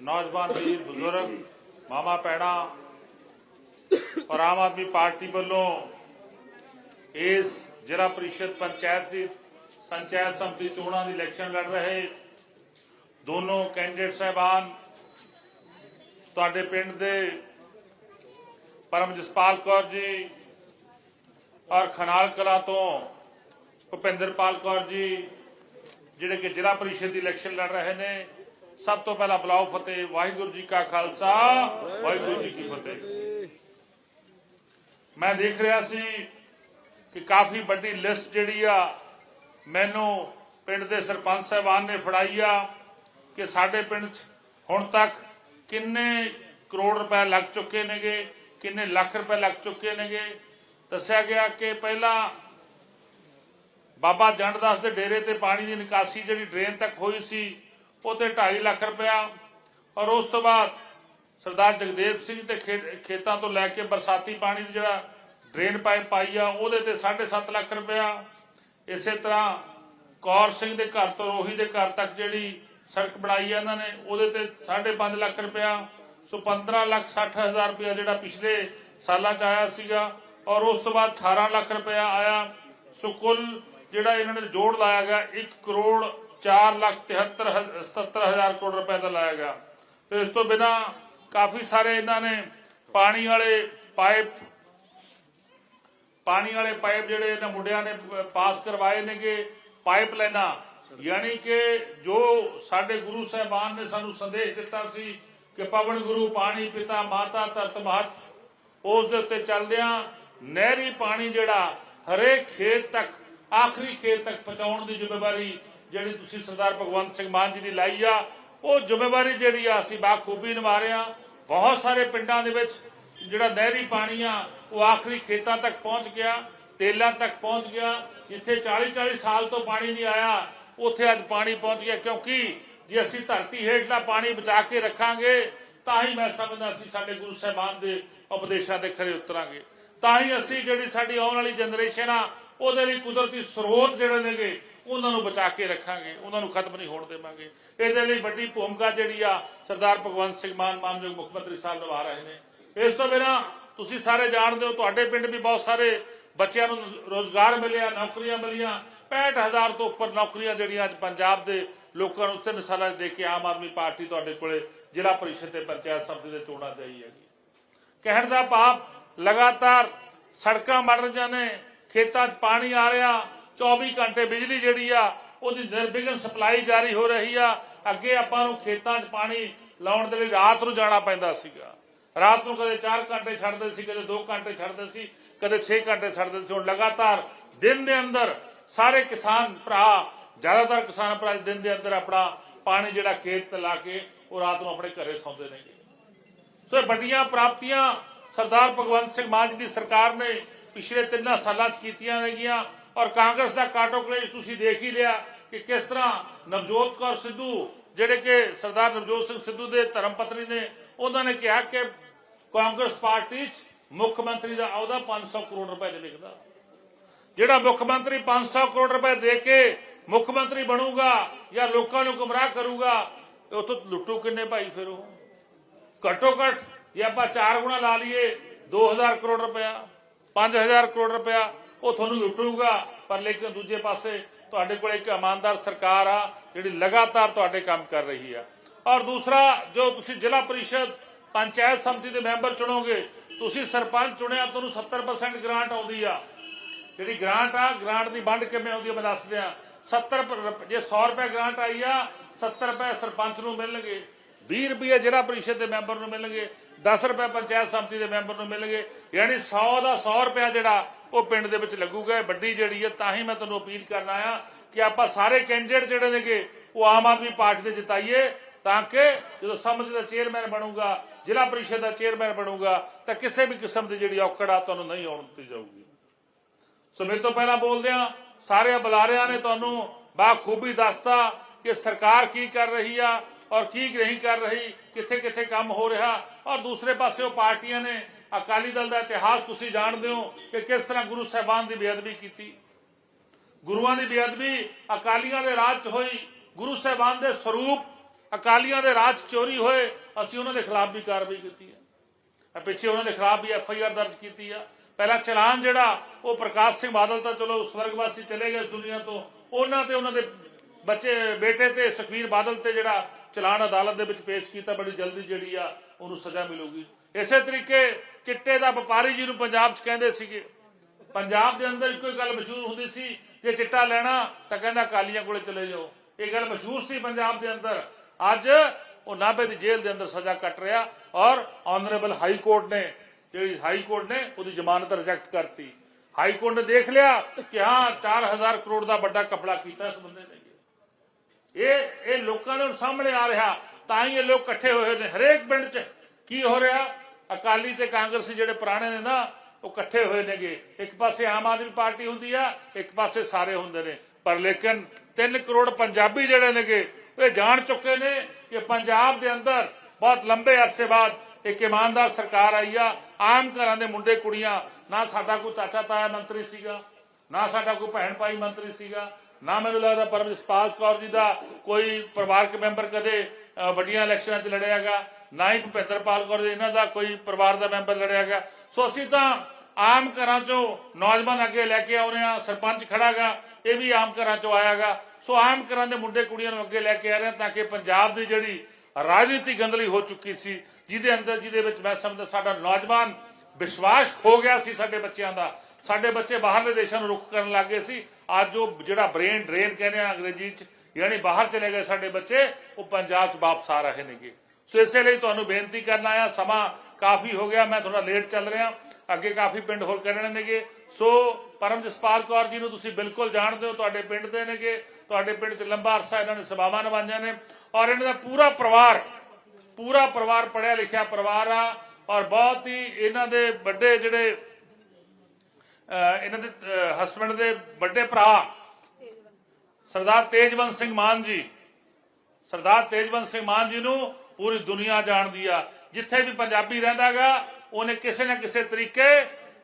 ਨੌਜਵਾਨ ਵੀਰ, ਬਜ਼ੁਰਗ, ਮਾਮਾ ਪੈਣਾ ਔਰ ਆਮ ਆਦਮੀ ਪਾਰਟੀ ਵੱਲੋਂ ਇਸ ਜ਼ਿਲ੍ਹਾ ਪ੍ਰੀਸ਼ਦ ਪੰਚਾਇਤ ਸੀ ਪੰਚਾਇਤ ਸਮਿਤੀ ਚੋਣਾਂ ਦੀ ਇਲੈਕਸ਼ਨ ਲੜ ਰਹੇ ਦੋਨੋਂ ਕੈਂਡੀਡੇਟ ਸਹਿਬਾਨ ਤੁਹਾਡੇ ਪਿੰਡ ਦੇ ਪਰਮ ਜਸਪਾਲ ਕੌਰ ਜੀ ਔਰ ਖਨਾਲ ਕਲਾ ਤੋਂ ਭੁਪਿੰਦਰਪਾਲ ਕੌਰ ਜੀ, ਜਿਹੜੇ ਕਿ ਜ਼ਿਲ੍ਹਾ ਪ੍ਰੀਸ਼ਦ ਦੀ ਇਲੈਕਸ਼ਨ ਲੜ ਰਹੇ ਨੇ। ਸਭ ਤੋਂ ਪਹਿਲਾਂ ਬੁਲਾਓ ਫਤਿਹ, ਵਾਹਿਗੁਰੂ ਜੀ ਕਾ ਖਾਲਸਾ, ਵਾਹਿਗੁਰੂ ਜੀ ਕੀ ਫਤਿਹ। ਮੈਂ ਦੇਖ ਰਿਹਾ ਸੀ ਕਿ ਕਾਫੀ ਵੱਡੀ ਲਿਸਟ ਜਿਹੜੀ ਆ, ਮੈਨੂੰ ਪਿੰਡ ਦੇ ਸਰਪੰਚ ਸਾਹਿਬਾਨ ਨੇ ਫੜਾਈ ਆ ਕਿ ਸਾਡੇ ਪਿੰਡ 'ਚ ਹੁਣ ਤੱਕ ਕਿੰਨੇ ਕਰੋੜ ਰੁਪਏ ਲੱਗ ਚੁੱਕੇ ਨੇਗੇ, ਕਿੰਨੇ ਲੱਖ ਰੁਪਏ ਲੱਗ ਚੁੱਕੇ ਨੇਗੇ। ਦੱਸਿਆ ਗਿਆ ਕਿ ਪਹਿਲਾਂ ਬਾਬਾ ਜੰਡਦਾਸ ਦੇ ਡੇਰੇ ਤੇ ਪਾਣੀ ਦੀ ਨਿਕਾਸੀ ਜਿਹੜੀ ਡਰੇਨ ਤੱਕ ਹੋਈ ਸੀ ਉਹ ਤੇ 2.5 ਲੱਖ ਰੁਪਇਆ। ਔਰ ਉਸ ਤੋਂ ਬਾਅਦ ਸਰਦਾਰ ਜਗਦੇਵ ਸਿੰਘ ਤੇ ਖੇਤਾਂ ਤੋਂ ਲੈ ਕੇ ਬਰਸਾਤੀ ਪਾਣੀ ਦੀ ਜਿਹੜਾ ਡਰੇਨ ਪਾਈਪ ਪਾਈ ਆ, ਉਹਦੇ ਤੇ 7.5 ਲੱਖ ਰੁਪਇਆ। ਇਸੇ ਤਰ੍ਹਾਂ ਕੌਰ ਸਿੰਘ ਦੇ ਘਰ ਤੋਂ ਰੋਹੀ ਦੇ ਘਰ ਤੱਕ ਜਿਹੜੀ ਸੜਕ ਬਣਾਈ ਆ ਇਹਨਾਂ ਨੇ, ਉਹਦੇ ਤੇ 5.5 ਲੱਖ ਰੁਪਇਆ। ਸੋ 15 ਲੱਖ 60 ਹਜ਼ਾਰ ਰੁਪਇਆ ਜਿਹੜਾ ਪਿਛਲੇ ਸਾਲਾਂ ਚ ਆਇਆ ਸੀਗਾ। ਔਰ ਉਸ ਤੋਂ ਬਾਅਦ 18 ਲੱਖ ਰੁਪਇਆ ਆਇਆ। ਸੋ ਕੁੱਲ ਜਿਹੜਾ ਇਹਨਾਂ ਨੇ ਜੋੜ ਲਾਇਆ ਗਿਆ 1 ਕਰੋੜ 4 ਲੱਖ 73 ਹਜ਼- 77 ਹਜ਼ਾਰ ਕਰੋੜ ਰੁਪਏ ਦਾ ਲਾਇਆ ਗਿਆ। ਤੇ ਇਸ ਤੋਂ ਬਿਨਾ ਕਾਫੀ ਸਾਰੇ ਇਹਨਾਂ ਨੇ ਪਾਣੀ ਵਾਲੇ ਪਾਈਪ, ਪਾਣੀ ਵਾਲੇ ਪਾਈਪ ਜਿਹੜੇ ਇਹਨਾਂ ਮੁੰਡਿਆਂ ਨੇ ਪਾਸ ਕਰਵਾਏ ਨੇਗੇ, ਪਾਈਪ ਲਾਈਨਾਂ। ਯਾਨੀ ਕਿ ਜੋ ਸਾਡੇ ਗੁਰੂ ਸਾਹਿਬਾਨ ਨੇ ਸਾਨੂੰ ਸੰਦੇਸ਼ ਦਿੱਤਾ ਸੀ ਕਿ ਪਵਨ ਗੁਰੂ, ਪਾਣੀ ਪਿਤਾ, ਮਾਤਾ ਧਰਤ ਮਹਤ, ਉਸ ਦੇ ਉੱਤੇ ਚੱਲਦਿਆਂ ਨਹਿਰੀ ਪਾਣੀ ਜਿਹੜਾ ਹਰੇਕ ਖੇਤ ਤੱਕ, ਆਖਰੀ ਖੇਤ ਤੱਕ ਪਹੁੰਚਾਉਣ ਦੀ ਜ਼ਿੰਮੇਵਾਰੀ ਜਿਹੜੀ ਤੁਸੀਂ ਸਰਦਾਰ ਭਗਵੰਤ ਸਿੰਘ ਮਾਨ ਜੀ ਦੀ ਲਾਈ ਆ, ਉਹ ਜ਼ਿੰਮੇਵਾਰੀ ਜਿਹੜੀ ਆ, ਅਸੀਂ ਬਾਖੂਬੀ ਨਿਭਾ ਰਹੇ ਆ ਬਹੁਤ ਸਾਰੇ ਪਿੰਡਾਂ ਦੇ ਵਿੱਚ ਜਿਹੜਾ ਨਹਿਰੀ ਪਾਣੀ ਆ, ਉਹ ਆਖਰੀ ਖੇਤਾਂ ਤੱਕ ਪਹੁੰਚ ਗਿਆ ਟੇਲਾਂ ਤੱਕ ਪਹੁੰਚ ਗਿਆ। ਜਿੱਥੇ 40 40 ਸਾਲ ਤੋਂ ਪਾਣੀ ਨਹੀਂ ਆਇਆ, ਉੱਥੇ ਅੱਜ ਪਾਣੀ ਪਹੁੰਚ ਗਿਆ। ਕਿਉਂਕਿ ਜੇ ਅਸੀਂ ਧਰਤੀ ਹੇਠਲਾ ਪਾਣੀ ਬਚਾ ਕੇ ਰੱਖਾਂਗੇ, ਤਾਂ ਹੀ ਮੈਂ ਸਮਝਦਾ ਅਸੀਂ ਸਾਡੇ ਗੁਰੂ ਸਾਹਿਬਾਨ ਦੇ ਉਪਦੇਸ਼ਾਂ ਤੇ ਖਰੇ ਉਤਰਾਂਗੇ। ਤਾਂ ਹੀ ਅਸੀਂ ਜਿਹੜੀ ਸਾਡੀ ਆਉਣ ਵਾਲੀ ਜਨਰੇਸ਼ਨ ਆ ਉਹਦੇ ਲਈ ਕੁਦਰਤੀ ਸਰੋਤ ਜਿਹੜੇ ਨੇਗੇ, ਉਹਨਾਂ ਨੂੰ ਬਚਾ ਕੇ ਰੱਖਾਂਗੇ, ਉਹਨਾਂ ਨੂੰ ਖਤਮ ਨਹੀਂ ਹੋਣ ਦੇਵਾਂਗੇ। ਇਹਦੇ ਲਈ ਵੱਡੀ ਭੂਮਿਕਾ ਜਿਹੜੀ ਆ, ਸਰਦਾਰ ਭਗਵੰਤ ਸਿੰਘ ਮਾਨ ਮਾਨਯੋਗ ਮੁੱਖ ਮੰਤਰੀ ਸਾਹਿਬ ਨਿਭਾ ਰਹੇ ਨੇ। ਇਸ ਤੋਂ ਬਿਨਾਂ ਤੁਸੀਂ ਸਾਰੇ ਜਾਣਦੇ ਹੋ, ਤੁਹਾਡੇ ਪਿੰਡ ਵੀ ਬਹੁਤ ਸਾਰੇ ਬੱਚਿਆਂ ਨੂੰ ਰੋਜ਼ਗਾਰ ਮਿਲਿਆ, ਨੌਕਰੀਆਂ ਮਿਲੀਆਂ। 65000 ਤੋਂ ਉੱਪਰ ਨੌਕਰੀਆਂ ਜਿਹੜੀਆਂ ਅੱਜ ਪੰਜਾਬ ਦੇ ਲੋਕਾਂ ਨੂੰ ਤਿੰਨ ਸਾਲਾਂ 'ਚ ਦੇ ਕੇ ਆਮ ਆਦਮੀ ਪਾਰਟੀ ਤੁਹਾਡੇ ਕੋਲੇ ਜ਼ਿਲ੍ਹਾ ਪਰਿਸ਼ਦ ਤੇ ਪੰਚਾਇਤ ਸਮਿਤੀ ਦੇ ਚੋਣਾਂ ਜਾਈ ਹੈਗੀ। ਕਹਿਣ ਦਾ ਭਾਵ ਲਗਾਤਾਰ ਸੜਕਾਂ ਬਣ ਰਹੀਆਂ ਨੇ ਖੇਤਾਂ 'ਚ ਪਾਣੀ ਆ ਰਿਹਾ 24 ਘੰਟੇ ਬਿਜਲੀ ਜਿਹੜੀ ਆ, ਉਹਦੀ ਨਿਰਵਿਘਨ ਸਪਲਾਈ ਜਾਰੀ ਹੋ ਰਹੀ ਆ। ਅੱਗੇ ਆਪਾਂ ਨੂੰ ਖੇਤਾਂ 'ਚ ਪਾਣੀ ਲਾਉਣ ਦੇ ਲਈ ਰਾਤ ਨੂੰ ਜਾਣਾ ਪੈਂਦਾ ਸੀਗਾ। ਰਾਤ ਨੂੰ ਕਦੇ 4 ਘੰਟੇ ਛੱਡਦੇ ਸੀ, ਕਦੇ 2 ਘੰਟੇ ਛੱਡਦੇ ਸੀ, ਕਦੇ 6 ਘੰਟੇ ਛੱਡਦੇ ਸੀ। ਹੁਣ ਲਗਾਤਾਰ ਦਿਨ ਦੇ ਅੰਦਰ ਸਾਰੇ ਕਿਸਾਨ ਭਰਾ, ਜ਼ਿਆਦਾਤਰ ਕਿਸਾਨ ਭਰਾ ਦਿਨ ਦੇ ਅੰਦਰ ਆਪਣਾ ਪਾਣੀ ਜਿਹੜਾ ਖੇਤ ਤੇ ਲਾ ਕੇ ਉਹ ਰਾਤ ਨੂੰ ਆਪਣੇ ਘਰੇ ਸੌਂਦੇ ਨੇਗੇ। ਸੋ ਇਹ ਵੱਡੀਆਂ ਪ੍ਰਾਪਤੀਆਂ ਸਰਦਾਰ ਭਗਵੰਤ ਸਿੰਘ ਮਾਨ ਜੀ ਦੀ ਸਰਕਾਰ ਨੇ ਪਿਛਲੇ ਤਿੰਨਾਂ ਸਾਲਾਂ 'ਚ ਕੀਤੀਆਂ ਨੇਗੀਆਂ ਔਰ ਕਾਂਗਰਸ ਦਾ ਕਾਟੋ ਕਲੇਸ਼ ਤੁਸੀਂ ਦੇਖ ਹੀ ਲਿਆ ਕਿ ਕਿਸ ਤਰ੍ਹਾਂ ਨਵਜੋਤ ਕੌਰ ਸਿੱਧੂ, ਜਿਹੜੇ ਕਿ ਸਰਦਾਰ ਨਵਜੋਤ ਸਿੰਘ ਸਿੱਧੂ ਦੇ ਧਰਮ ਪਤਨੀ ਨੇ, ਉਹਨਾਂ ਨੇ ਕਿਹਾ ਕਿ ਕਾਂਗਰਸ ਪਾਰਟੀ 'ਚ ਮੁੱਖ ਮੰਤਰੀ ਦਾ ਅਹੁਦਾ 500 ਕਰੋੜ ਰੁਪਏ 'ਚ ਵਿਕਦਾ। ਜਿਹੜਾ ਮੁੱਖ ਮੰਤਰੀ 500 ਕਰੋੜ ਰੁਪਏ ਦੇ ਕੇ ਮੁੱਖ ਮੰਤਰੀ ਬਣੂਗਾ ਜਾਂ ਲੋਕਾਂ ਨੂੰ ਗੁੰਮਰਾਹ ਕਰੂਗਾ, ਉਥੋਂ ਲੁੱਟੂ ਕਿੰਨੇ ਭਾਈ ਫਿਰ ਉਹ? ਘੱਟੋ ਘੱਟ ਜੇ ਆਪਾਂ 4 ਗੁਣਾ ਲਾ ਲਈਏ 2000 ਕਰੋੜ ਰੁਪਇਆ। 5000 ਕਰੋੜ ਰੁਪਇਆ ਉਹ ਤੁਹਾਨੂੰ ਲੁੱਟੂਗਾ, ਪਰ ਲੇਕਿਨ ਦੂਜੇ ਪਾਸੇ ਤੁਹਾਡੇ ਕੋਲ ਇੱਕ ਇਮਾਨਦਾਰ ਸਰਕਾਰ ਆ, ਜਿਹੜੀ ਲਗਾਤਾਰ ਤੁਹਾਡੇ ਕੰਮ ਕਰ ਰਹੀ ਆ। ਔਰ ਦੂਸਰਾ, ਜੋ ਤੁਸੀਂ ਜ਼ਿਲ੍ਹਾ ਪਰਿਸ਼ਦ ਪੰਚਾਇਤ ਸਮਿਤੀ ਦੇ ਮੈਂਬਰ ਚੁਣੋਗੇ, ਤੁਸੀਂ ਸਰਪੰਚ ਚੁਣਿਆ, ਤੁਹਾਨੂੰ 70% ਗ੍ਰਾਂਟ ਆਉਂਦੀ ਆ। ਜਿਹੜੀ ਗ੍ਰਾਂਟ ਆ ਗ੍ਰਾਂਟ ਦੀ ਵੰਡ ਕਿਵੇਂ ਆਉਂਦੀ ਆ, ਮੈਂ ਦੱਸ ਦਿਆਂ। 70 ਜੇ 100 ਰੁਪਏ ਗ੍ਰਾਂਟ ਆਈ ਆ 70 ਰੁਪਏ ਸਰਪੰਚ ਨੂੰ ਮਿਲਣਗੇ। 20 ਰੁਪਏ ਜ਼ਿਲ੍ਹਾ ਪਰਿਸ਼ਦ ਦੇ ਮੈਂਬਰ ਨੂੰ ਮਿਲਣਗੇ 10 ਰੁਪਏ ਪੰਚਾਇਤ ਸਮਿਤੀ ਦੇ ਮੈਂਬਰ ਨੂੰ ਮਿਲਣਗੇ, ਯਾਨੀ 100 ਦਾ 100 ਰੁਪਏ ਜਿਹੜਾ ਉਹ ਪਿੰਡ ਦੇ ਵਿੱਚ ਲੱਗੂਗਾ, ਇਹ ਵੱਡੀ ਜਿਹੜੀ ਹੈ, ਤਾਂ ਹੀ ਮੈਂ ਤੁਹਾਨੂੰ ਅਪੀਲ ਕਰਨਾ ਆ ਕਿ ਆਪਾਂ ਸਾਰੇ ਕੈਂਡੀਡੇਟ ਜਿਹੜੇ ਨੇਗੇ, ਉਹ ਆਮ ਆਦਮੀ ਪਾਰਟੀ ਦੇ ਜਿਤਾਈਏ, ਤਾਂ ਕਿ ਜਦੋਂ ਸਮਿਤੀ ਦਾ ਚੇਅਰਮੈਨ ਬਣੂਗਾ, ਜ਼ਿਲ੍ਹਾ ਪਰਿਸ਼ਦ ਦਾ ਚੇਅਰਮੈਨ ਬਣੂਗਾ, ਤਾਂ ਕਿਸੇ ਵੀ ਕਿਸਮ ਦੀ ਜਿਹੜੀ ਔਕੜ ਆ ਤੁਹਾਨੂੰ ਨਹੀਂ ਆਉਣ ਦਿੱਤੀ ਜਾਊਗੀ। ਸੋ ਮੇਰੇ ਤੋਂ ਪਹਿਲਾਂ ਬੋਲਦਿਆਂ ਸਾਰੇ ਬੁਲਾਰਿਆਂ ਨੇ ਤੁਹਾਨੂੰ ਬਾਖੂਬੀ ਦੱਸਤਾ ਕਿ ਸਰਕਾਰ ਕੀ ਕਰ ਰਹੀ ਆ ਔਰ ਕੀ ਨਹੀਂ ਕਰ ਰਹੀ, ਕਿੱਥੇ ਕਿੱਥੇ ਕੰਮ ਹੋ ਰਿਹਾ, ਔਰ ਦੂਸਰੇ ਪਾਸੇ ਉਹ ਪਾਰਟੀਆਂ ਨੇ, ਅਕਾਲੀ ਦਲ ਦਾ ਇਤਿਹਾਸ ਤੁਸੀਂ ਜਾਣਦੇ ਹੋ ਕਿ ਕਿਸ ਤਰ੍ਹਾਂ ਗੁਰੂ ਸਾਹਿਬਾਨ ਦੀ ਬੇਅਦਬੀ ਕੀਤੀ। ਗੁਰੂਆਂ ਦੀ ਬੇਅਦਬੀ ਅਕਾਲੀਆਂ ਦੇ ਰਾਜ 'ਚ ਹੋਈ, ਗੁਰੂ ਸਾਹਿਬਾਨ ਦੇ ਸਰੂਪ ਅਕਾਲੀਆਂ ਦੇ ਰਾਜ ਚੋਰੀ ਹੋਏ, ਅਸੀਂ ਉਹਨਾਂ ਦੇ ਖਿਲਾਫ ਵੀ ਕਾਰਵਾਈ ਕੀਤੀ ਹੈ। ਪਿੱਛੇ ਉਹਨਾਂ ਦੇ ਖਿਲਾਫ ਵੀ ਐਫ ਆਈ ਆਰ ਦਰਜ ਕੀਤੀ ਆ। ਪਹਿਲਾ ਚਲਾਨ ਜਿਹੜਾ, ਉਹ ਪ੍ਰਕਾਸ਼ ਸਿੰਘ ਬਾਦਲ ਤਾਂ ਚਲੋ ਸਵਰਗਵਾਸੀ ਚਲੇ ਗਏ ਇਸ ਦੁਨੀਆ ਤੋਂ, ਉਹਨਾਂ ਤੇ ਉਹਨਾਂ ਦੇ ਬੱਚੇ, ਬੇਟੇ ਤੇ ਸੁਖਵੀਰ ਬਾਦਲ ਤੇ ਜਿਹੜਾ ਚਲਾਨ ਅਦਾਲਤ ਦੇ ਵਿੱਚ ਪੇਸ਼ ਕੀਤਾ, ਬੜੀ ਜਲਦੀ ਜਿਹੜੀ ਆ ਉਹਨੂੰ ਸਜ਼ਾ ਮਿਲੂਗੀ। ਇਸੇ ਤਰੀਕੇ ਚਿੱਟੇ ਦਾ ਵਪਾਰੀ ਜੀ ਨੂੰ ਪੰਜਾਬ 'ਚ ਕਹਿੰਦੇ ਸੀਗੇ। ਪੰਜਾਬ ਦੇ ਅੰਦਰ ਇੱਕੋ ਹੀ ਗੱਲ ਮਸ਼ਹੂਰ ਹੁੰਦੀ ਸੀ, ਜੇ ਚਿੱਟਾ ਲੈਣਾ ਤਾਂ ਕਹਿੰਦਾ ਕਾਲੀਆਂ ਕੋਲੇ ਚਲੇ ਜਾਓ। ਇਹ ਗੱਲ ਮਸ਼ਹੂਰ ਸੀ ਪੰਜਾਬ ਦੇ ਅੰਦਰ। ਅੱਜ ਉਹ ਨਾਭੇ ਦੀ ਜੇਲ੍ਹ ਦੇ ਅੰਦਰ ਸਜ਼ਾ ਕੱਟ ਰਿਹਾ ਔਰ ਆਨਰੇਬਲ ਹਾਈ ਕੋਰਟ ਨੇ, ਜਿਹੜੀ ਹਾਈ ਕੋਰਟ ਨੇ, ਉਹਦੀ ਜ਼ਮਾਨਤ ਰਿਜੈਕਟ ਕਰਤੀ। ਹਾਈ ਕੋਰਟ ਨੇ ਦੇਖ ਲਿਆ ਕਿ ਹਾਂ 4000 ਕਰੋੜ ਦਾ ਵੱਡਾ ਕਪੜਾ ਕੀਤਾ ਇਸ ਬੰਦੇ ਨੇ। ਇਹ ਇਹ ਲੋਕਾਂ ਦੇ ਸਾਹਮਣੇ ਆ ਰਿਹਾ, ਤਾਂ ਹੀ ਇਹ ਲੋਕ ਇਕੱਠੇ ਹੋਏ ਨੇ। ਹਰੇਕ ਪਿੰਡ 'ਚ ਕੀ ਹੋ ਰਿਹਾ? ਅਕਾਲੀ ਤੇ ਕਾਂਗਰਸੀ ਜਿਹੜੇ ਪੁਰਾਣੇ ਨੇ ਨਾ, ਉਹ ਇਕੱਠੇ ਹੋਏ ਨੇਗੇ। ਇੱਕ ਪਾਸੇ ਆਮ ਆਦਮੀ ਪਾਰਟੀ ਹੁੰਦੀ ਆ, ਇੱਕ ਪਾਸੇ ਸਾਰੇ ਹੁੰਦੇ ਨੇ। ਪਰ ਲੇਕਿਨ 3 ਕਰੋੜ ਪੰਜਾਬੀ ਜਿਹੜੇ ਨੇਗੇ ਇਹ ਜਾਣ ਚੁੱਕੇ ਨੇ ਕਿ ਪੰਜਾਬ ਦੇ ਅੰਦਰ ਬਹੁਤ ਲੰਬੇ ਅਰਸੇ ਬਾਅਦ ਇੱਕ ਇਮਾਨਦਾਰ ਸਰਕਾਰ ਆਈ ਆ। ਆਮ ਘਰਾਂ ਦੇ ਮੁੰਡੇ ਕੁੜੀਆਂ, ਨਾ ਸਾਡਾ ਕੋਈ ਚਾਚਾ ਤਾਇਆ ਮੰਤਰੀ ਸੀਗਾ, ਨਾ ਸਾਡਾ ਕੋਈ ਭੈਣ ਭਾਈ ਮੰਤਰੀ ਸੀਗਾ ਨਾ ਮੈਨੂੰ ਲੱਗਦਾ ਪਰਮਜੀਤ ਕੌਰ ਜੀ ਦਾ ਕੋਈ ਪਰਿਵਾਰਕ ਮੈਂਬਰ ਕਦੇ ਵੱਡੀਆਂ ਇਲੈਕਸ਼ਨਾਂ 'ਚ ਲੜਿਆਗਾ ਨਾ ਹੀ ਭੁਪਿੰਦਰਪਾਲ ਕੌਰ ਜੀ, ਇਹਨਾਂ ਦਾ ਕੋਈ ਪਰਿਵਾਰ ਦਾ ਮੈਂਬਰ ਲੜਿਆਗਾ ਸੋ ਅਸੀਂ ਤਾਂ ਆਮ ਘਰਾਂ 'ਚੋਂ ਨੌਜਵਾਨ ਅੱਗੇ ਲੈ ਕੇ ਆਉਨੇ ਆ ਸਰਪੰਚ ਖੜਾਗਾ ਇਹ ਵੀ ਆਮ ਘਰਾਂ 'ਚੋਂ ਆਇਆਗਾ ਸੋ ਆਮ ਘਰਾਂ ਦੇ ਮੁੰਡੇ ਕੁੜੀਆਂ ਨੂੰ ਅੱਗੇ ਲੈ ਕੇ ਆ ਰਹੇ ਹਾਂ ਤਾਂ ਕਿ ਪੰਜਾਬ ਦੀ ਜਿਹੜੀ ਰਾਜਨੀਤੀ ਗੰਦਲੀ ਹੋ ਚੁੱਕੀ ਸੀ, ਜਿਹਦੇ ਅੰਦਰ, ਜਿਹਦੇ ਵਿੱਚ ਮੈਂ ਸਮਝਦਾ ਸਾਡਾ ਨੌਜਵਾਨ ਵਿਸ਼ਵਾਸ ਹੋ ਗਿਆ ਸੀ ਸਾਡੇ ਬੱਚਿਆਂ ਦਾ। ਸਾਡੇ ਬੱਚੇ ਬਾਹਰਲੇ ਦੇਸ਼ਾਂ ਨੂੰ ਰੁਖ ਕਰਨ ਲੱਗ ਗਏ ਸੀ। ਅੱਜ ਉਹ ਜਿਹੜਾ ਬ੍ਰੇਨ ਡਰੇਨ ਕਹਿੰਦੇ ਆ ਅੰਗਰੇਜ਼ੀ ਚ, ਯਾਨੀ ਬਾਹਰ ਚਲੇ ਗਏ ਸਾਡੇ ਬੱਚੇ, ਉਹ ਪੰਜਾਬ ਚ ਵਾਪਸ ਆ ਰਹੇ ਨੇਗੇ। ਸੋ ਇਸੇ ਲਈ ਤੁਹਾਨੂੰ ਬੇਨਤੀ ਕਰਨ ਆਇਆ, ਸਮਾਂ ਕਾਫੀ ਹੋ ਗਿਆ, ਮੈਂ ਥੋੜਾ ਲੇਟ ਚੱਲ ਰਿਹਾ, ਅੱਗੇ ਕਾਫੀ ਪਿੰਡ ਹੋਰ ਕਰਨੇ ਨੇਗੇ। ਸੋ ਪਰਮ ਜਸਪਾਲ ਕੌਰ ਜੀ ਨੂੰ ਤੁਸੀਂ ਬਿਲਕੁਲ ਜਾਣਦੇ ਹੋ ਤੁਹਾਡੇ ਪਿੰਡ ਦੇ ਨੇਗੇ, ਤੁਹਾਡੇ ਪਿੰਡ ਚ ਲੰਬਾ ਅਰਸਾ ਇਹਨਾਂ ਨੇ ਸਭਾਵਾਂ ਨਿਭਾਈਆਂ ਨੇ, ਔਰ ਇਹਨਾਂ ਦਾ ਪੂਰਾ ਪਰਿਵਾਰ ਪੂਰਾ ਪਰਿਵਾਰ ਪੜਿਆ ਲਿਖਿਆ ਪਰਿਵਾਰ ਆ, ਔਰ ਬਹੁਤ ਹੀ ਇਹਨਾਂ ਦੇ ਵੱਡੇ ਜਿਹੜੇ ਇਹਨਾਂ ਦੇ ਹਸਬੰਡ ਦੇ ਵੱਡੇ ਭਰਾ, ਸਰਦਾਰ ਤੇਜਵੰਤ ਸਿੰਘ ਮਾਨ ਜੀ। ਸਰਦਾਰ ਤੇਜਵੰਤ ਸਿੰਘ ਮਾਨ ਜੀ ਨੂੰ ਪੂਰੀ ਦੁਨੀਆ ਜਾਣਦੀ ਆ। ਜਿੱਥੇ ਵੀ ਪੰਜਾਬੀ ਰਹਿੰਦਾਗਾ ਉਹਨੇ ਕਿਸੇ ਨਾ ਕਿਸੇ ਤਰੀਕੇ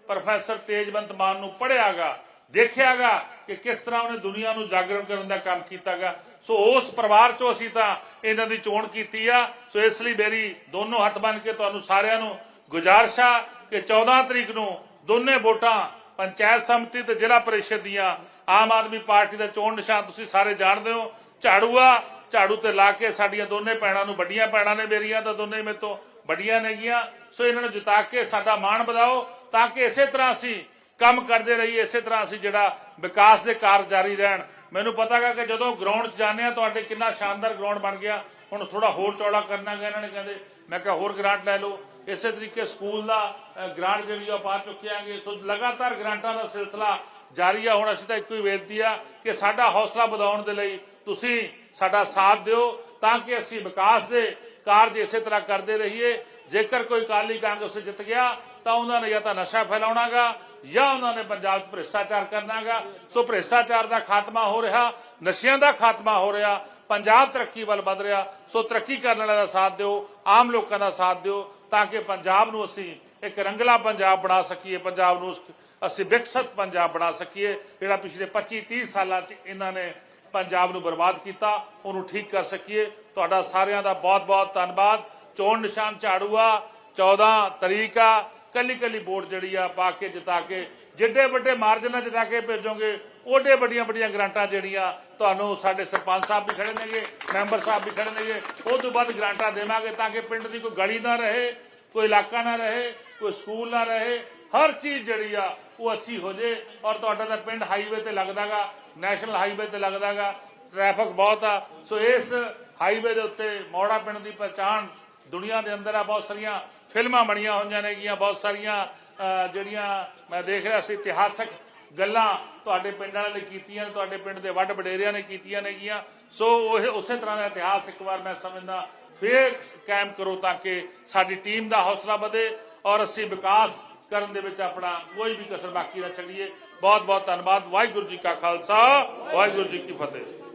ਪ੍ਰੋਫੈਸਰ ਤੇਜਵੰਤ ਮਾਨ ਨੂੰ ਪੜ੍ਹਿਆਗਾ ਦੇਖਿਆਗਾ ਕਿ ਕਿਸ ਤਰ੍ਹਾਂ ਉਹਨੇ ਦੁਨੀਆ ਨੂੰ ਜਾਗਰਣ ਕਰਨ ਦਾ ਕੰਮ ਕੀਤਾਗਾ ਸੋ ਉਸ ਪਰਿਵਾਰ ਚੋਂ ਅਸੀਂ ਤਾਂ ਇਹਨਾਂ ਦੀ ਚੋਣ ਕੀਤੀ ਆ। ਸੋ ਇਸ ਲਈ ਮੇਰੀ ਦੋਨੋਂ ਹੱਥ ਬੰਨ ਕੇ ਤੁਹਾਨੂੰ ਸਾਰਿਆਂ ਨੂੰ ਗੁਜ਼ਾਰਿਸ਼ ਆ ਕਿ 14 ਤਰੀਕ ਨੂੰ ਦੋਨੇ ਵੋਟਾਂ ਪੰਚਾਇਤ ਸਮਿਤੀ ਤੇ ਜ਼ਿਲ੍ਹਾ ਪਰਿਸ਼ਦ ਦੀਆਂ ਆਮ ਆਦਮੀ ਪਾਰਟੀ ਦਾ ਚੋਣ ਨਿਸ਼ਾਨ ਤੁਸੀਂ ਸਾਰੇ ਜਾਣਦੇ ਹੋ। ਝਾੜੂਆ ਝਾੜੂ ਤੇ ਲਾ ਕੇ ਸਾਡੀਆਂ ਦੋਨੇ ਭੈਣਾਂ ਨੂੰ ਵੱਡੀਆਂ ਭੈਣਾਂ ਨੇ ਮੇਰੀਆਂ ਤਾਂ ਦੋਨੇ ਮੇਰੇ ਤੋਂ ਵੱਡੀਆਂ ਨੇਗੀਆਂ ਸੋ ਇਹਨਾਂ ਨੂੰ ਜਿਤਾ ਕੇ ਸਾਡਾ ਮਾਣ ਵਧਾਓ ਤਾਂ ਕਿ ਇਸੇ ਤਰ੍ਹਾਂ ਅਸੀਂ ਕੰਮ ਕਰਦੇ ਰਹੀਏ, ਇਸੇ ਤਰ੍ਹਾਂ ਅਸੀਂ ਜਿਹੜਾ ਵਿਕਾਸ ਦੇ ਕਾਰਜ ਜਾਰੀ ਰਹਿਣ। ਮੈਨੂੰ ਪਤਾ ਹੈਗਾ ਕਿ ਜਦੋਂ ਗਰਾਊਂਡ 'ਚ ਜਾਂਦੇ ਆ, ਤੁਹਾਡੇ ਕਿੰਨਾ ਸ਼ਾਨਦਾਰ ਗਰਾਊਂਡ ਬਣ ਗਿਆ। ਹੁਣ ਥੋੜਾ ਹੋਰ ਚੌੜਾ ਕਰਨਾ ਗਾ ਇਹਨਾਂ ਨੇ ਕਹਿੰਦੇ। ਮੈਂ ਕਿਹਾ ਹੋਰ ਗ੍ਰਾਂਟ ਲੈ ਲਓ। ਇਸੇ ਤਰੀਕੇ ਸਕੂਲ ਦਾ ਅ, ਗ੍ਰਾਂਟ ਜਿਹੜੀ ਆ ਪਾ ਚੁੱਕੇ ਆਂਗੇ ਸੋ ਲਗਾਤਾਰ ਗ੍ਰਾਂਟਾਂ ਦਾ ਸਿਲਸਿਲਾ ਜਾਰੀ ਆ। ਹੁਣ ਅਸੀਂ ਤਾਂ ਇੱਕੋ ਹੀ ਬੇਨਤੀ ਆ ਕਿ ਸਾਡਾ ਹੌਸਲਾ ਵਧਾਉਣ ਦੇ ਲਈ ਤੁਸੀਂ ਸਾਡਾ ਸਾਥ ਦਿਓ ਤਾਂ ਕਿ ਅਸੀਂ ਵਿਕਾਸ ਦੇ ਕਾਰਜ ਇਸੇ ਤਰ੍ਹਾਂ ਕਰਦੇ ਰਹੀਏ। ਜੇਕਰ ਕੋਈ ਕਾਲੀ ਕਾਂਗਰਸ ਜਿੱਤ ਗਿਆ ਤਾਂ ਉਹਨਾਂ ਨੇ ਜਾਂ ਤਾਂ ਨਸ਼ਾ ਫੈਲਾਉਣਾਗਾ ਜਾਂ ਉਹਨਾਂ ਨੇ ਪੰਜਾਬ 'ਚ ਭ੍ਰਿਸ਼ਟਾਚਾਰ ਕਰਨਾਗਾ। ਸੋ ਭ੍ਰਿਸ਼ਟਾਚਾਰ ਦਾ ਖਾਤਮਾ ਹੋ ਰਿਹਾ ਨਸ਼ਿਆਂ ਦਾ ਖਾਤਮਾ ਹੋ ਰਿਹਾ। ਪੰਜਾਬ ਤਰੱਕੀ ਵੱਲ ਵਧ ਰਿਹਾ, ਸੋ ਤਰੱਕੀ ਕਰਨ ਵਾਲਿਆਂ ਦਾ ਸਾਥ ਦਿਓ, ਆਮ ਲੋਕਾਂ ਦਾ ਸਾਥ ਦਿਓ, ਤਾਂ ਕਿ ਪੰਜਾਬ ਨੂੰ ਅਸੀਂ ਇੱਕ ਰੰਗਲਾ ਪੰਜਾਬ ਬਣਾ ਸਕੀਏ, ਪੰਜਾਬ ਨੂੰ ਅਸੀਂ ਵਿਕਸਿਤ ਪੰਜਾਬ ਬਣਾ ਸਕੀਏ, ਜਿਹੜਾ ਪਿਛਲੇ 25 30 ਸਾਲਾਂ 'ਚ ਇਹਨਾਂ ਨੇ ਪੰਜਾਬ ਨੂੰ ਬਰਬਾਦ ਕੀਤਾ, ਉਹਨੂੰ ਠੀਕ ਕਰ ਸਕੀਏ। ਤੁਹਾਡਾ ਸਾਰਿਆਂ ਦਾ ਬਹੁਤ-ਬਹੁਤ ਧੰਨਵਾਦ। ਚੋਣ ਨਿਸ਼ਾਨ ਝਾੜੂਆ 14 ਤਰੀਕਾ ਕੱਲੀ ਕੱਲੀ ਵੋਟ ਜਿਹੜੀ ਆ ਪਾ ਕੇ ਜਿਤਾ ਕੇ, ਜਿੱਡੇ ਵੱਡੇ ਮਾਰਜਨਾਂ ਜਿਤਾ ਕੇ ਭੇਜੋਗੇ ਓਡੇ ਵੱਡੀਆਂ ਵੱਡੀਆਂ ਗ੍ਰਾਂਟਾਂ ਜਿਹੜੀਆਂ ਤੁਹਾਨੂੰ ਸਾਡੇ ਸਰਪੰਚ ਸਾਹਿਬ ਵੀ ਖੜੇ ਨੇਗੇ, ਮੈਂਬਰ ਸਾਹਿਬ ਵੀ ਖੜੇ ਨੇਗੇ, ਉਹ ਤੋਂ ਬਾਅਦ ਗ੍ਰਾਂਟਾਂ ਦੇਵਾਂਗੇ ਤਾਂ ਕਿ ਪਿੰਡ ਦੀ ਕੋਈ ਗਲੀ ਨਾ ਰਹੇ, ਕੋਈ ਇਲਾਕਾ ਨਾ ਰਹੇ, ਕੋਈ ਸਕੂਲ ਨਾ ਰਹੇ, ਹਰ ਚੀਜ਼ ਜਿਹੜੀ ਆ ਉਹ ਅੱਛੀ ਹੋ ਜੇ ਔਰ ਤੁਹਾਡਾ ਤਾਂ ਪਿੰਡ ਹਾਈਵੇ ਤੇ ਲੱਗਦਾਗਾ ਨੈਸ਼ਨਲ ਹਾਈਵੇ ਤੇ ਲੱਗਦਾਗਾ ਟ੍ਰੈਫਿਕ ਬਹੁਤ ਆ। ਸੋ ਇਸ ਹਾਈਵੇ ਦੇ ਉੱਤੇ ਮੌੜਾ ਪਿੰਡ ਦੀ ਪਛਾਣ ਦੁਨੀਆ ਦੇ ਅੰਦਰ ਆ, ਬਹੁਤ ਸਾਰੀਆਂ ਫਿਲਮਾਂ ਬਣੀਆਂ ਹੋਈਆਂ ਨੇਗੀਆਂ, ਬਹੁਤ ਸਾਰੀਆਂ ਜਿਹੜੀਆਂ ਮੈਂ ਦੇਖ ਰਿਹਾ ਸੀ ਇਤਿਹਾਸਕ ਗੱਲਾਂ ਤੁਹਾਡੇ ਪਿੰਡ ਵਾਲਿਆਂ ਨੇ ਕੀਤੀਆਂ ਨੇ, ਤੁਹਾਡੇ ਪਿੰਡ ਦੇ ਵੱਡ ਵਡੇਰਿਆਂ ਨੇ ਕੀਤੀਆਂ ਨੇਗੀਆਂ ਸੋ ਉਹ ਉਸੇ ਤਰ੍ਹਾਂ ਦਾ ਇਤਿਹਾਸ ਇੱਕ ਵਾਰ ਮੈਂ ਸਮਝਦਾ ਫੇਰ ਕਾਇਮ ਕਰੋ ਤਾਂ ਕਿ ਸਾਡੀ ਟੀਮ ਦਾ ਹੌਸਲਾ ਵਧੇ ਔਰ ਅਸੀਂ ਵਿਕਾਸ ਕਰਨ ਦੇ ਵਿੱਚ ਆਪਣਾ ਕੋਈ ਵੀ ਕਸਰ ਬਾਕੀ ਨਾ ਛੱਡੀਏ। ਬਹੁਤ ਬਹੁਤ ਧੰਨਵਾਦ। ਵਾਹਿਗੁਰੂ ਜੀ ਕਾ ਖਾਲਸਾ ਵਾਹਿਗੁਰੂ ਜੀ ਕੀ ਫਤਿਹ।